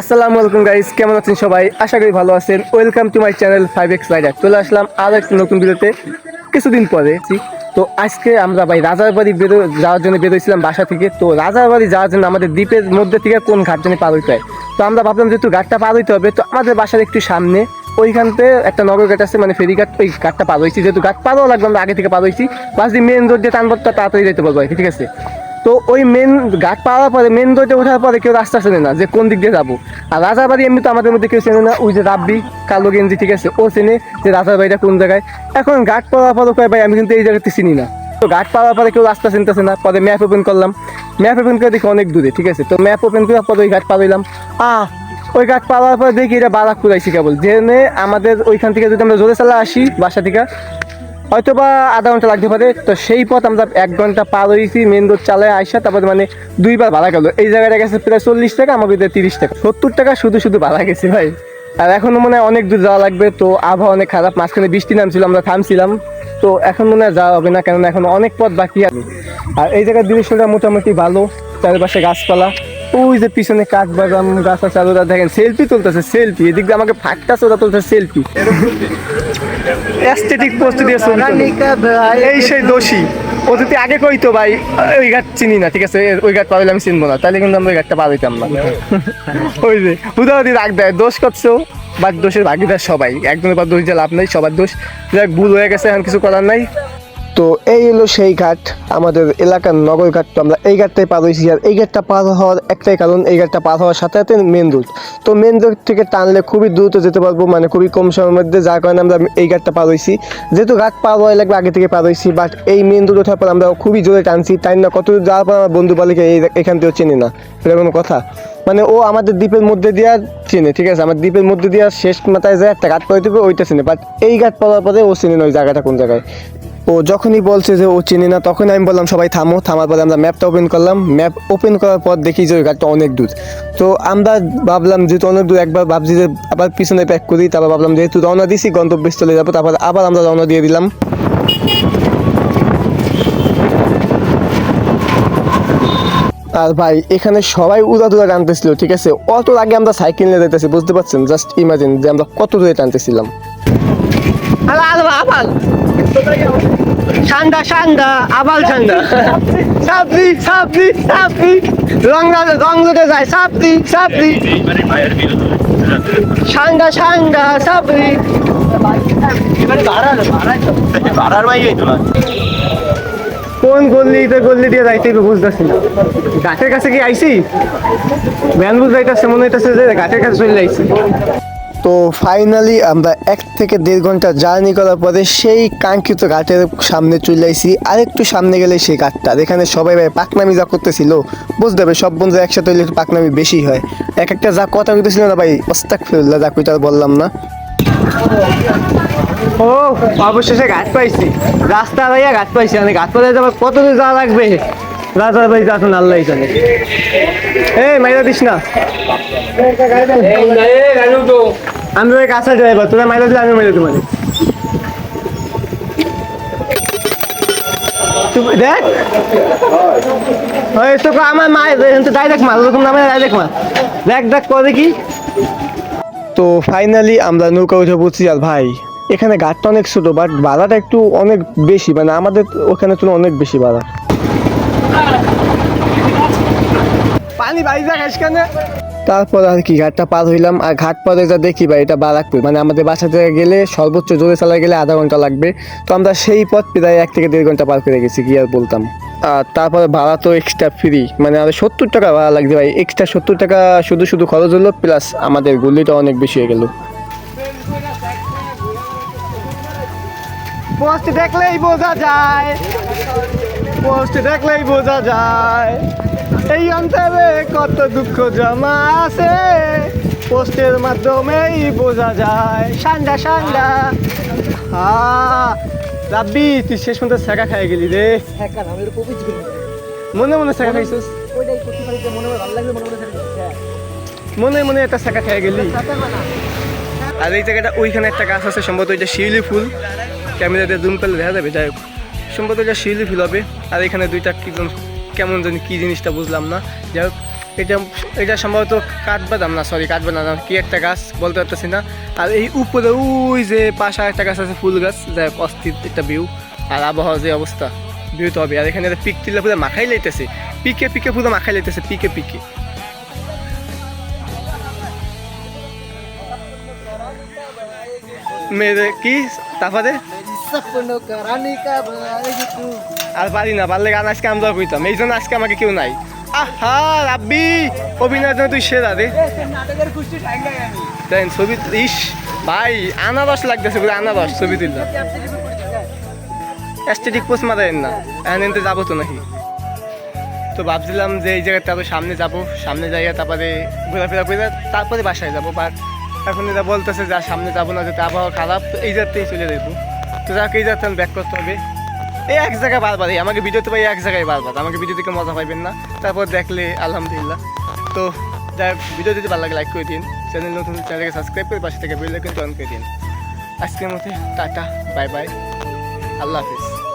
আসসালামু আলাইকুম গাইস কেমন আছেন সবাই? আশা করি ভালো আছেন। Welcome to my channel five X rider চলে আসলাম আরও একটি নতুন ভিডিওতে। কিছুদিন পরে তো আজকে আমরা ভাই রাজারবাড়ি বেরো যাওয়ার জন্য বেরোইছিলাম বাসা থেকে। তো রাজারবাড়ি যাওয়ার জন্য আমাদের দ্বীপের মধ্যে থেকে কোন ঘাট জানি পার হইতে হয়। তো আমরা ভাবলাম যেহেতু ঘাটটা পার হইতে হবে। তো আমাদের বাসার একটু সামনে ওইখানতে একটা নগর ঘাট আছে মানে ফেরি ঘাট, ওই ঘাটটা পার হয়েছি। যেহেতু ঘাট পারও লাগবে, আমরা আগে থেকে পার হয়েছি। বাস দিয়ে মেন রোড দিয়ে টানবতটা তাড়াতাড়ি যেতে পারব ঠিক আছে? তো ওই মেন ঘাট পাওয়ার পরে মেন রোডে ওঠার পরে কেউ রাস্তা চেনে না যে কোন দিক দিয়ে যাব। আর রাজাবাড়ি এমনি তো আমাদের মধ্যে কেউ চেনে না। ওই যে রাব্বি, কালো গেঞ্জি, ঠিক আছে, ও চেনে যে রাজাবাড়িটা কোন জায়গায়। এখন ঘাট পাওয়ার পরে কয়, ভাই, আমি কিন্তু এই জায়গাতে চিনি না। তো ঘাট পাওয়ার পরে কেউ রাস্তা চিনতেছে না। পরে ম্যাপ ওপেন করলাম। ম্যাপ ওপেন করে দেখি অনেক দূরে, ঠিক আছে। তো ম্যাপ ওপেন করার পরে ওই ঘাট পার হইলাম আহ, ওই ঘাট পাওয়ার পর দেখি এটা বারাকপুর আইসি কেবল। জেনে আমাদের ওইখান থেকে যদি আমরা জোরে চালা আসি, বাসা থেকে হয়তো বা আধা ঘণ্টা লাগতে পারে। তো সেই পথ আমরা এক ঘণ্টা পার হয়েছি মেন রোড চালায় আইসা, তারপরে মানে দুইবার ভাড়া গেল। এই জায়গাটা গেছে প্রায় চল্লিশ টাকা আমাকে তিরিশ টাকা। সত্তর টাকা শুধু শুধু ভাড়া গেছে ভাই। আর এখনও মনে হয় অনেক দূর যাওয়া লাগবে, তো আবহাওয়া অনেক খারাপ। মাঝখানে বৃষ্টি নামছিল, আমরা থামছিলাম। তো এখন মনে হয় যাওয়া হবে না, কেননা এখন অনেক পথ বাকি আছে। আর এই জায়গার দৃশ্যটা মোটামুটি ভালো, চারিপাশে গাছপালা। ওই যে পিছনে কাঠ বাদাম গাছ আছে, আর দেখেন সেলফি তুলতেছে সেলফি এদিক দিয়ে আমাকে ফাঁকটাছে ওরা তুলতেছে সেলফি অ্যাস্থেটিক পোস্ট দিয়ে এই সেই দোষী। যদি আগে কইতো ভাই ওই ঘাট চিনি না ঠিক আছে? ওই ঘাট পারলে আমি চিনবো না। তাহলে কিন্তু আমরা ওই ঘাটটা পাবিতাম না। ওই যে উদাহরণ রাগ দেয় দোষ করছ? বাট দোষের ভাগিদার সবাই। একজনের পর দোষ দিয়ে লাভ নাই সবার দোষ। যাক ভুল হয়ে গেছে এখন কিছু করার নাই। তো এই হলো সেই ঘাট। আমাদের এলাকার নগর ঘাট তো আমরা এই ঘাটটাই পার হয়েছি। আর এই ঘাটটা পার হওয়ার একটাই কারণ, এই ঘাটটা পার হওয়ার সাথে সাথে মেন রোড। তো মেন রোড থেকে টানলে খুবই দ্রুত যেতে পারব মানে খুবই কম সময়ের মধ্যে, যার কারণে আমরা এই ঘাটটা পার হয়েছি। যেহেতু ঘাট পার হওয়া লাগবে আগে থেকে পার হয়েছি বাট এই মেন রোড ওঠার পর আমরা খুবই জোরে টানছি। টাইম না কত যাওয়ার পর আমার বন্ধু বালিকে এখান থেকেও চিনি না, এটা কোনো কথা। মানে ও আমাদের দ্বীপের মধ্যে দিয়া চেনে, ঠিক আছে? আমার দ্বীপের মধ্যে দিয়া শেষ মাথায় যায় একটা ঘাট পরে দেবে ওইটা চেনে। বাট এই ঘাট পাওয়ার পরে ও চেনে না ওই জায়গাটা কোন জায়গায়। ও যখনই বলছে যে ও চিনি না তখন আমি বললাম, সবাই থামো। থামার পরে আমরা ম্যাপটা ওপেন করলাম। ম্যাপ ওপেন করার পর দেখি যে ওই গাড়িটা অনেক দূর। তো আমরা ভাবলাম যেহেতু অনেক দূর একবার ভাবছি যে আবার পিছনে প্যাক করি, তারপর ভাবলাম যেহেতু রওনা দিছি, গন্তব্যস্থলে যাব, তারপর আবার আমরা রওনা দিয়ে দিলাম। আর ভাই, এখানে সবাই উড়া দুরা টানতেছিল, ঠিক আছে? অত আগে আমরা সাইকেল নিয়ে যেতেছি বুঝতে পারছেন? জাস্ট ইমাজিন যে আমরা কত দূরে টানতেছিলাম। ঠান্ডা ঠান্ডা আবাল রোদে যায়। ঠান্ডা সাপড়ি। কোন গল্লি দিয়ে যাইতে বুঝতেছি না। ঘাটের কাছে কি আইসি ভ্যান বুঝ যাইতেছে, মনে হইতেছে যে ঘাটের কাছে চলে যাইছি তো ফাইনালি আমরা এক থেকে দেড় ঘণ্টা জার্নি করার পরে সেই কাঙ্ক্ষিত ঘাটের সামনে চলে আইছি আর একটু সামনে গেলে সেই ঘাটটা। এখানে সবাই ভাই পাকনামি যা করতেছিল, বুঝতে হবে সব বন্ধু একসাথে হইলে পাকনামি বেশি হয়। এক একটা যা কথা কইতেছিল না ভাই অস্তাক ফেরুল্লাহ যা কইটা বললাম না। ও, অবশেষে ঘাট পাইছি। রাস্তা ভাইয়া ঘাট পাইছি। মানে ঘাট পাইলে যাবার কত দূর যাওয়া লাগবে? রাজার ভাই যাচ্ছেন আল্লাহ জানে। এই, মাইরা দিস না। আমি ওই কাছে ড্রাইভার তোরা মাইরা দিলে আমি মাইরা তুই দেখ। ওই তো আমার মায়ের তো মার ওরকম নামে ডাইরেক্ট মার দেখ দেখ করে কি তো ফাইনালি আমরা নৌকা উঠে পড়ছি, আর ভাই, এখানে ঘাটটা অনেক ছোট বাট ভাড়াটা একটু অনেক বেশি মানে আমাদের ওখানে তুলনা অনেক বেশি ভাড়া তারপর আর কি, ঘাটটা পার হইলাম। আর ঘাট পরে যা দেখি ভাই, এটা বারাকপুর। মানে আমাদের বাসা থেকে গেলে সর্বোচ্চ জোরে চালা গেলে আধা ঘণ্টা লাগবে। তো আমরা সেই পথ প্রায় এক থেকে দেড় ঘণ্টা পার করে গেছি, কি আর বলতাম। আর তারপরে ভাড়া তো এক্সট্রা ফ্রি মানে আর সত্তর টাকা ভাড়া লাগছে ভাই। এক্সট্রা সত্তর টাকা শুধু শুধু খরচ হলো প্লাস আমাদের গুলিটা অনেক বেশি হয়ে গেল। দেখলেই বোঝা যায়। পোস্ট দেখলেই বোঝা যায়। এই অন্তরে কত দুঃখ জমা আছে। পোস্টের মাধ্যমেই বোঝা যায়। সান্ডা সান্ডা। হা রাব্বি তুই শেষ পর্যন্ত শেখা খাই গেলি রে। মনে মনে শেখা খাইছিস? মনে মনে একটা শেখা খাই গেলি। আর এই জায়গাটা ওইখানে একটা গাছ আছে সম্ভবত ওইটা শিউলি ফুল। ক্যামেরাতে জুম করলে দেখা যাবে যাই হোক। সম্ভবত এটা শিউলি ফুল হবে। আর এখানে দুইটা কি কেমন জানি কি জিনিসটা বুঝলাম না। যাই হোক, এটা এটা সম্ভবত কাঠবাদাম না সরি কাঠবাদাম। না কি একটা গাছ, বলতে পারতেছি না। আর এই উপরে ওই যে পাশে একটা গাছ আছে, ফুল গাছ। যাই হোক, অস্থির একটা ভিউ আর আবহাওয়া যে অবস্থা ভিউ তো হবে আর এখানে পিক টিলা পুরো মাখাই লাইতেছে। পিকে পিকে পুরো মাখাই লাইতেছে, পিকে পিকে। মেয়েদের কি? তারপরে আর পারি না পারলে গান আজকে আমরা কইতাম। এই জন্য আজকে আমাকে কেউ নাই। আহা রাব্বি অভিনয় তুই সেরা রে। ছবি ইস ভাই লাগতেছে বলে ছবি পোস্ট মারেন না। এখন হ্যাঁ, যাব তো নাকি। তো ভাবছিলাম যে এই জায়গাতে সামনে যাব। সামনে যাইয়া তারপরে ঘোরাফেরা করে তারপরে বাসায় যাব বাট এখন এটা বলতেছে যে সামনে যাব না যেতে আবহাওয়া খারাপ। তো এই জায়গাতেই চলে যাব তো যাকে যাচ্ছে আমি ব্যাক করতে হবে। এই এক জায়গায় বারবার এই আমাকে ভিডিওতে পাই এক জায়গায় বারবার আমাকে ভিডিও থেকে মজা পাইবেন না। তারপর দেখলে, আলহামদুলিল্লাহ। তো যাই ভিডিও যদি ভালো লাগে লাইক করে দিন। চ্যানেল নতুন চ্যানেলকে সাবস্ক্রাইব করে পাশে থেকে বেল আইকন অন করে দিন। আজকের মধ্যে টাটা বাই বাই আল্লাহ হাফিজ।